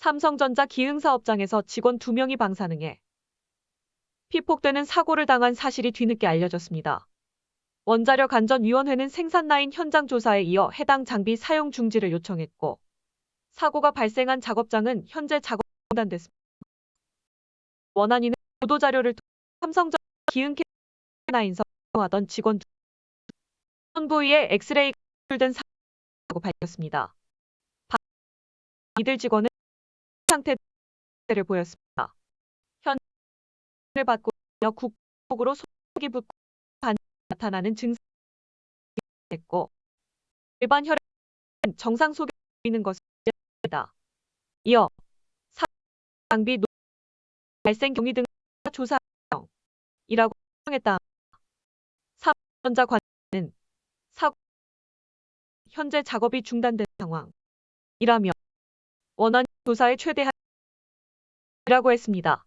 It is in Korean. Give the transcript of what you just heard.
삼성전자 기흥사업장에서 직원 2명이 방사능에 피폭되는 사고를 당한 사실이 뒤늦게 알려졌습니다. 원자력 안전위원회는 생산 라인 현장 조사에 이어 해당 장비 사용 중지를 요청했고 사고가 발생한 작업장은 현재 작업 중단됐습니다. 원안위는 보도 자료를 통해 삼성전자 기흥캐 라인서 하던 직원 두손 부위에 엑스레이가 된 사고라고 밝혔습니다. 반- 이들 직원은 상태를 보였습니다. 현을 받고 있며 국복으로 속이 붓고 반 나타나는 증상이 됐고 일반 혈액 정상 속에 보이는 것입니다. 이어 사 장비 노- 발생 경위 등 조사이라고 설명했다. 삼전자 관는 사고 현재 작업이 중단된 상황이라며 원안 조사에 최대한 이 라고 했습니다.